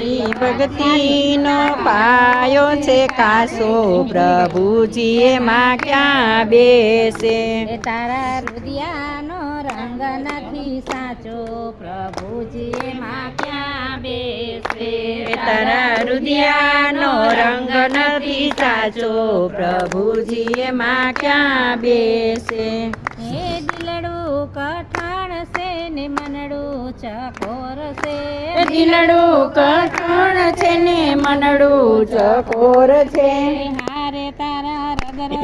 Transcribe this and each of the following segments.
તારી ભક્તિનો પાયો છે કાસો. પ્રભુજીએ માં ક્યાં બેસે? તારા રુદિયાનો રંગ નથી સાચો. પ્રભુજી માં ક્યાં બેસે? તારા રુદિયાનો રંગ નથી સાચો. પ્રભુજીએ માં ક્યાં બેસે? દિલડું કઠણ છે ને મનડું ચકોર છે. દિલડું કઠણ છે ને મનડું ચકોર છે. હારે તારા રગર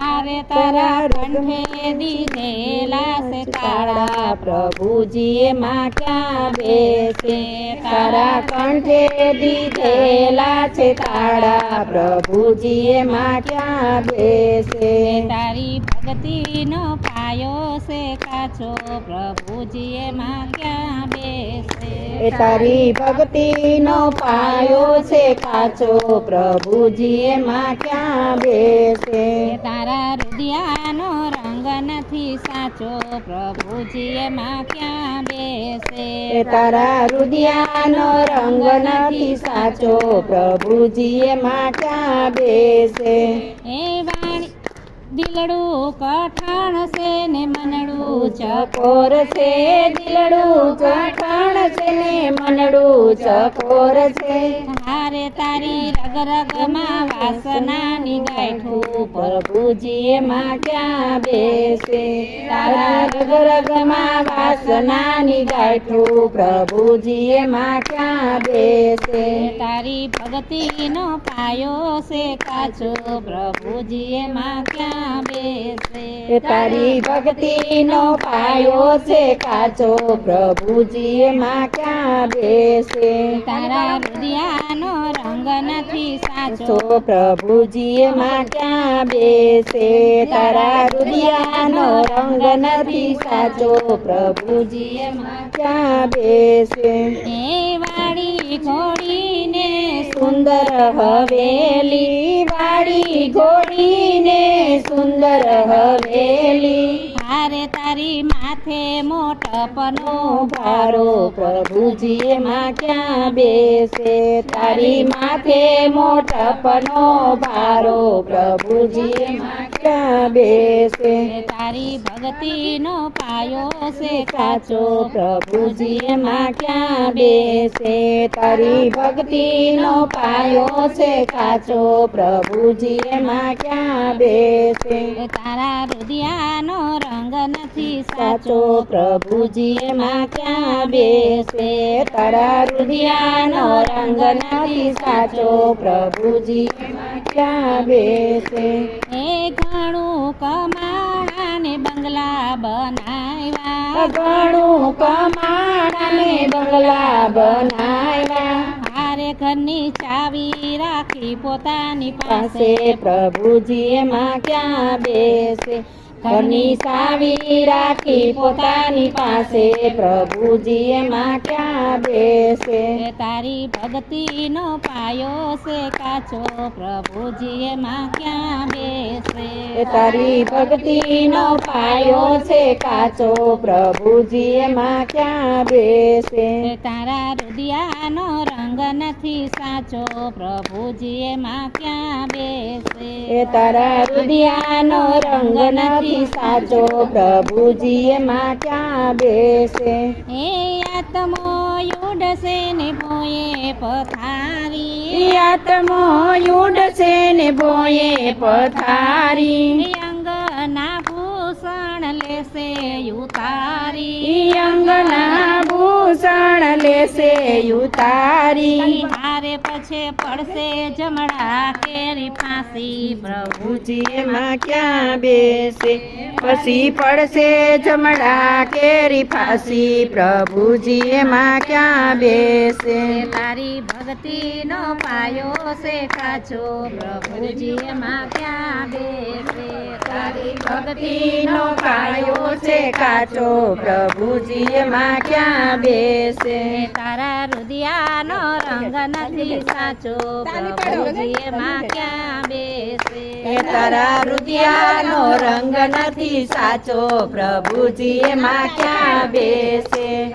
હારે તારા કંઠે દીધેલા છે. તાળા પ્રભુજી માં ક્યાં બેસે. તારા કંઠે દીધેલા છે. તાળા પ્રભુજી માં ક્યાં બેસે. તારી ભક્તિનો પાયો છે કાચો. પ્રભુજીએ એમાં ક્યાં બેસે. એ તારી ભક્તિનો પાયો છે કાચો. પ્રભુજીએ એમાં ક્યાં બેસે તારા રુદિયાનો રંગ નથી સાચો. પ્રભુજીએ એમાં ક્યાં બેસે. એ તારા રુદિયાનો રંગ નથી સાચો. પ્રભુજીએ એમાં બેસે. એ વાણી દિલડું કઠણ છે ને મનડું ચકોર છે. દિલડું કઠાણ છે ને મનડું ચકોર છે. હારે તારી રગ રગમાં વાસનાની ગાંઠું પ્રભુજી માં ક્યાં બેસે? તારા રગ રગમાં વાસનાની ગાંઠું પ્રભુજી માં ક્યાં બેસે? તારી ભક્તિનો પાયો છે કાચો પ્રભુજી માં ક્યાં એ તારી ભક્તિનો પાયો છે કાચો પ્રભુજી માં ક્યાં બેસે? તારા રુદિયાનો રંગ નથી સાચો. પ્રભુજી માં ક્યાં બેસે? તારા રુદિયાનો રંગ નથી સાચો પ્રભુજી માં ક્યાં બેસે? એ વાડી ઘોડીને સુંદર હવેલી વાળી ઘોડીને સુંદર હવેલી હારે તારી માથે મોટપનો ભારો પ્રભુજી એમાં ક્યાં બેસે તારી માથે મોટપનો ભારો પ્રભુજી એમાં ક્યાં બેસે તારી ભક્તિનો પાયો છે કાચો પ્રભુજી એમાં ક્યાં બેસે? તારી ભક્તિનો પાયો છે કાચો પ્રભુજી એમાં ક્યાં બેસે? તારા રુદિયાનો રંગ નથી સાચો સાચો પ્રભુજી એમાં ક્યાં બેસે? તારા રુદિયાનો રંગ નથી સાચો પ્રભુજી એમાં ક્યાં બેસે? ઘણું કમાણા ને બંગલા બનાવ્યા. ઘણું કમાણાને બંગલા બનાવ્યા. હારે ઘરની ચાવી રાખી પોતાની પાસે. પ્રભુજી એમાં ક્યાં બેસે? ઘરની સાવી રાખી પોતાની પાસે. પ્રભુજી એમાં ક્યાં બેસે એ તારી ભક્તિનો પાયો છે કાચો પ્રભુજીએ માં ક્યાં બેસે? તારી ભક્તિનો પાયો છે કાચો પ્રભુજીએ માં ક્યાં બેસે? તારા રુદિયાનો રંગ નથી સાચો પ્રભુજી એમાં ક્યાં બેસે? એ તારા રુદિયાનો રંગ નથી સાચો પ્રભુજી એમાં ક્યાં બેસે? એ આત્મો યુડશે ને બોયે પથારી. આત્મો યુડશે ને બોયે પથારી. અંગના ભૂષણ લેશે અંગના લેશે ઉતારી. હારે પછી પડશે જમણા કેરી ફાંસી પ્રભુજી એમાં ક્યાં બેસે? પછી પડશે જમડા કેરી ફાંસી પ્રભુજી એમાં ક્યાં બેસે? તારી ભક્તિનો પાયો છે કાચો. પ્રભુજી એમાં ક્યાં બેસે? તારી ભક્તિનો પાયો કાચો પ્રભુજી એમાં ક્યાં બેસે તારા રુદિયાનો રંગ નથી સાચો પ્રભુજી માં ક્યાં બેસે. તારા રુદિયાનો રંગ નથી સાચો પ્રભુજી માં ક્યાં બેસે.